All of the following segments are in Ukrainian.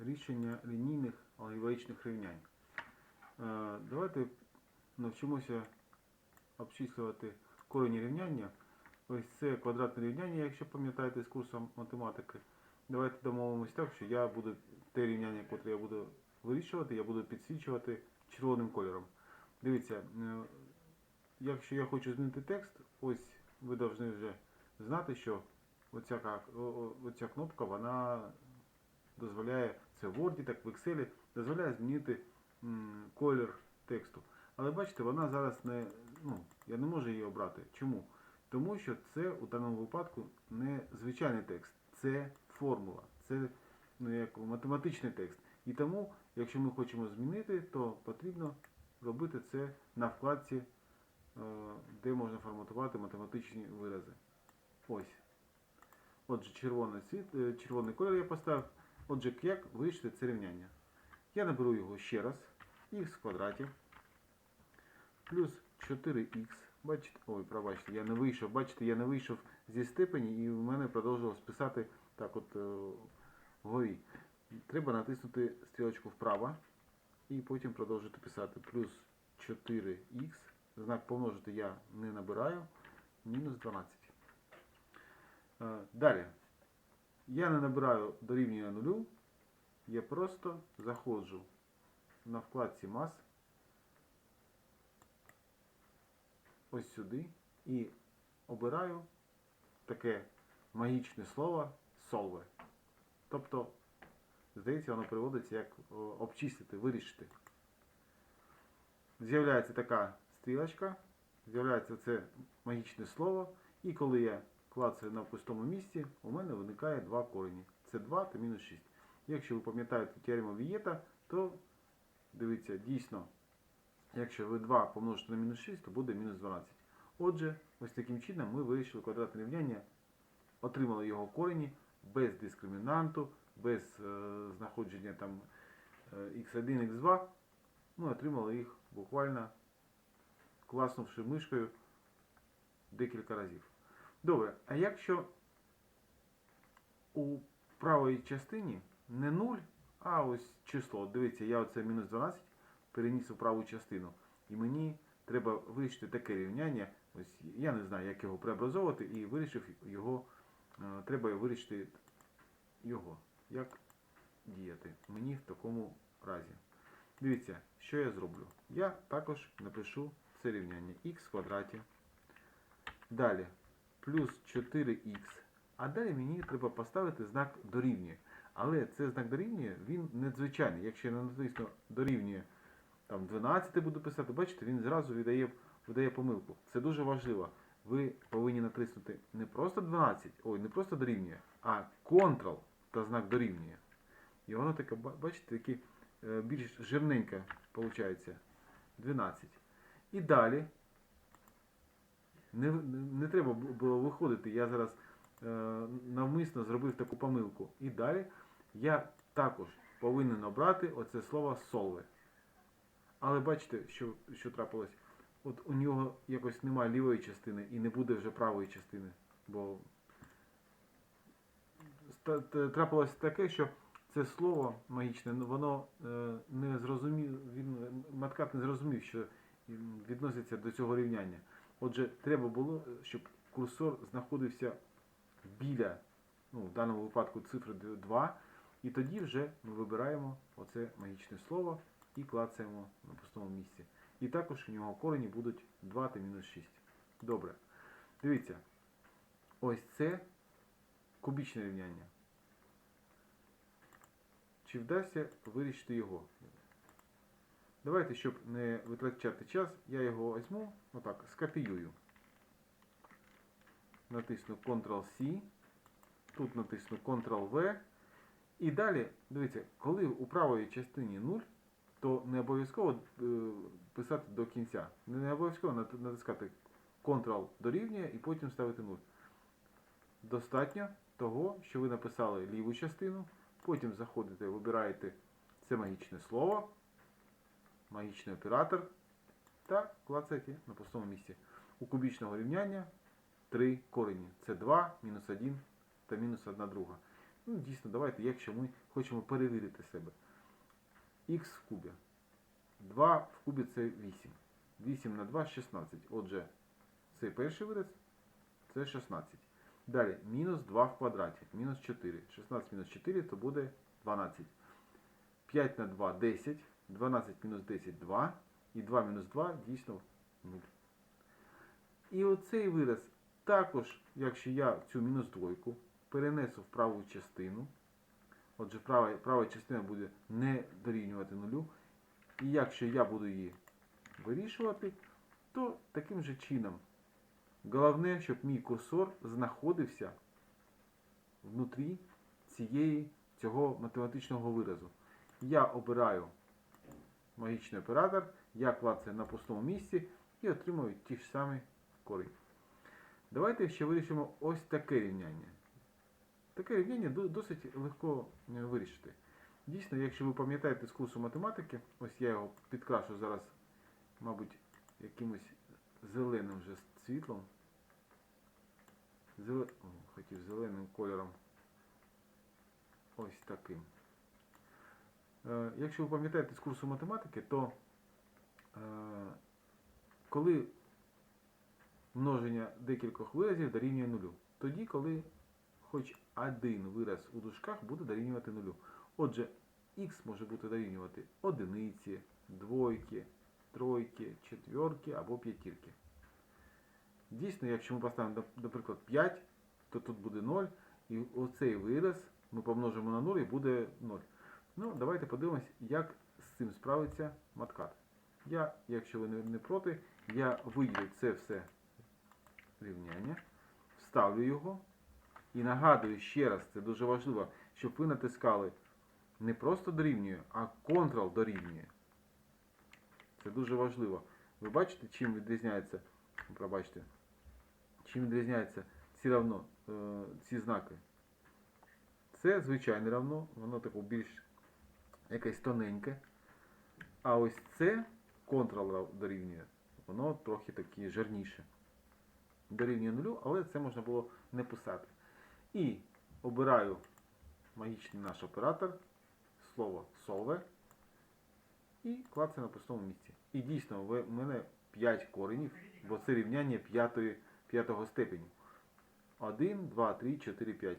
рішення лінійних алгебраїчних рівнянь. Е, Давайте навчимося обчислювати корені рівняння. Ось це квадратне рівняння, якщо пам'ятаєте з курсу математики. Давайте домовимось так, що я буду те рівняння, яке я буду вирішувати, я буду підсвічувати червоним кольором. Дивіться, е, якщо я хочу змінити текст, ось ви повинні вже знати, що оця, оця кнопка вона дозволяє це в Word, так в Excel, дозволяє змінити колір тексту. Але бачите, вона зараз не. Ну, я не можу її обрати. Чому? Тому що це у даному випадку не звичайний текст, це формула, це ну, як математичний текст. І тому, якщо ми хочемо змінити, то потрібно робити це на вкладці, е, де можна форматувати математичні вирази. Ось. Отже, червоний, е, червоний колір я поставив. Отже, як вирішити це рівняння? Я наберу його ще раз. х в квадраті плюс 4х. Бачите, ой, пробачте, я не вийшов. Бачите, я не вийшов зі степені і в мене продовжилось писати так от е, вгорі. Треба натиснути стрілочку вправо і потім продовжити писати плюс 4х. Знак помножити я не набираю. Мінус 12. Е, Далі. Я не набираю дорівнює нулю. Я просто заходжу на вкладці мас. Ось сюди і обираю таке магічне слово solve. Тобто, здається, воно переводиться як о, обчислити, вирішити. З'являється така стрілочка, з'являється це магічне слово, і коли я клацаю на пустому місці, у мене виникає два корені. Це 2 та мінус 6. Якщо ви пам'ятаєте теорему Вієта, то дивіться, дійсно, якщо ви 2 помножите на мінус 6, то буде мінус 12. Отже, ось таким чином ми вирішили квадратне рівняння, отримали його корені без дискримінанту, без е, знаходження там е, x1, x2. Ми отримали їх буквально класнувши мишкою декілька разів. Добре, а якщо у правій частині не 0, а ось число. Дивіться, я оце мінус 12 переніс у праву частину. І мені треба вирішити таке рівняння. Ось я не знаю, як його преобразовувати, і вирішив його. е, Треба вирішити його. Як діяти мені в такому разі. Дивіться, що я зроблю. Я також напишу це рівняння х в квадраті. Далі плюс 4х. А далі мені треба поставити знак дорівнює. Але цей знак дорівнює, він надзвичайний. Якщо я натисну дорівнює там 12 буду писати, бачите, він зразу видає, видає помилку. Це дуже важливо. Ви повинні натиснути не просто 12, ой, не просто дорівнює, а Ctrl та знак дорівнює. І воно таке, бачите, таке більш жирненьке виходить. 12. І далі не, не, треба було виходити. Я зараз е, навмисно зробив таку помилку. І далі я також повинен обрати оце слово solve. Але бачите, що, що трапилось? От у нього якось немає лівої частини і не буде вже правої частини. Бо трапилось таке, що це слово магічне, ну, воно е, не зрозумів, він маткат не зрозумів, що відноситься до цього рівняння. Отже, треба було, щоб курсор знаходився біля, ну, в даному випадку цифри 2, і тоді вже ми вибираємо оце магічне слово і клацаємо на пустому місці. І також у нього корені будуть 2 та мінус 6. Добре. Дивіться, ось це кубічне рівняння. Чи вдасться вирішити його? Давайте, щоб не витрачати час, я його візьму, отак, скопіюю. Натисну Ctrl-C, тут натисну Ctrl-V. І далі, дивіться, коли у правій частині 0, то не обов'язково е, писати до кінця. Не обов'язково натискати Ctrl дорівнює і потім ставити 0. Достатньо того, що ви написали ліву частину, потім заходите, вибираєте це магічне слово, магічний оператор та клацаєте на пустому місці. У кубічного рівняння три корені. Це 2, мінус 1 та мінус 1 друга. Ну, дійсно, давайте, якщо ми хочемо перевірити себе. Х в кубі. 2 в кубі це 8. 8 на 2 16. Отже, цей перший вираз це 16. Далі, мінус 2 в квадраті, мінус 4. 16 мінус 4 то буде 12. 5 на 2 10. 12 мінус 10 2. І 2 мінус 2 дійсно 0. І оцей вираз також, якщо я цю мінус двойку перенесу в праву частину, отже, права, права частина буде не дорівнювати нулю. І якщо я буду її вирішувати, то таким же чином головне, щоб мій курсор знаходився внутрі цієї, цього математичного виразу. Я обираю магічний оператор, я клацаю на пустому місці і отримую ті ж самі корені. Давайте ще вирішимо ось таке рівняння. Таке рівняння досить легко е, вирішити. Дійсно, якщо ви пам'ятаєте з курсу математики, ось я його підкрашу зараз, мабуть, якимось зеленим вже світлом. Зеле... О, хотів зеленим кольором. Ось таким. Е, Якщо ви пам'ятаєте з курсу математики, то е, коли множення декількох виразів дорівнює нулю, тоді, коли хоч один вираз у дужках буде дорівнювати нулю. Отже, х може бути дорівнювати одиниці, двойки, тройки, четвірки або п'ятірки. Дійсно, якщо ми поставимо, наприклад, 5, то тут буде 0, і оцей вираз ми помножимо на 0 і буде 0. Ну, давайте подивимось, як з цим справиться маткат. Я, якщо ви не, проти, я виділю це все рівняння, вставлю його і нагадую ще раз, це дуже важливо, щоб ви натискали не просто дорівнює, а Ctrl дорівнює. Це дуже важливо. Ви бачите, чим відрізняється, пробачте, чим відрізняється ці равно, е, ці знаки. Це звичайне равно, воно таке більш якесь тоненьке. А ось це Ctrl дорівнює, воно трохи таке жирніше. Дорівнює нулю, але це можна було не писати. І обираю магічний наш оператор, слово solve і клацаю на пустому місці. І дійсно, в мене 5 коренів, бо це рівняння 5, 5 степеню. 1, 2, 3, 4, 5.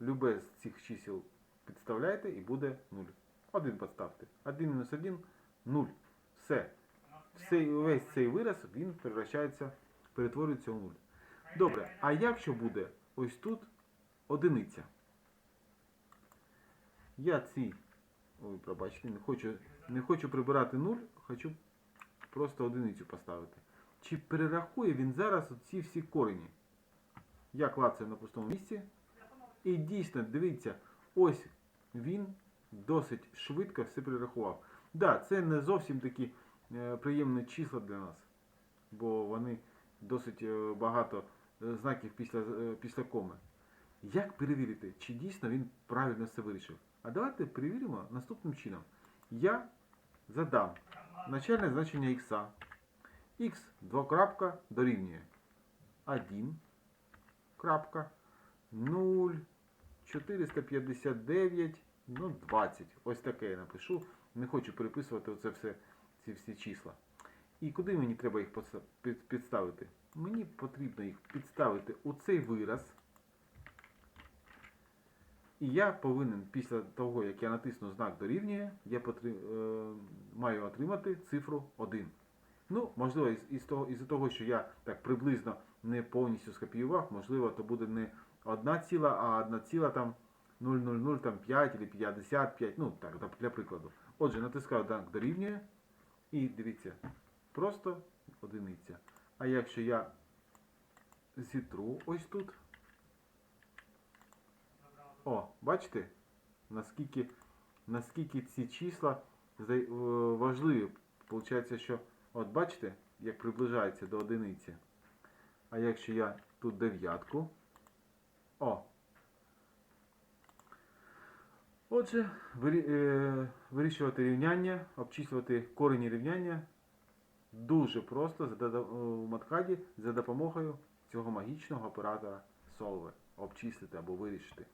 Любе з цих чисел підставляйте і буде 0. 1 підставте. 1 мінус 1 0. Все. Все, весь цей вираз він перетворюється у 0. Добре, а якщо буде ось тут одиниця? Я ці. Ой, пробачте, не хочу, не хочу прибирати 0, хочу просто одиницю поставити. Чи перерахує він зараз ці всі корені? Я клацаю на пустому місці. І дійсно, дивіться, ось він досить швидко все перерахував. Да, це не зовсім такі е, приємні числа для нас, бо вони досить е, багато е, знаків після, після коми. Як перевірити, чи дійсно він правильно все вирішив? А давайте перевіримо наступним чином. Я задам начальне значення х. х двокрапка дорівнює 1 крапка 0 459 ну 20. Ось таке я напишу. Не хочу переписувати оце все, ці всі числа. І куди мені треба їх підставити? Мені потрібно їх підставити у цей вираз. І я повинен після того, як я натисну знак дорівнює, я потри... е, маю отримати цифру 1. Ну, можливо, із, того, із того, що я так приблизно не повністю скопіював, можливо, то буде не одна ціла, а одна ціла там 0,00 там 5 або 55, ну так, для прикладу. Отже, натискаю знак дорівнює і дивіться, просто одиниця. А якщо я зітру ось тут, о, бачите, наскільки, наскільки ці числа е, важливі. Получається, що, от бачите, як приближається до одиниці. А якщо я тут дев'ятку, о. Отже, е, вирішувати рівняння, обчислювати корені рівняння дуже просто в маткаді за допомогою цього магічного оператора Solver. Обчислити або вирішити.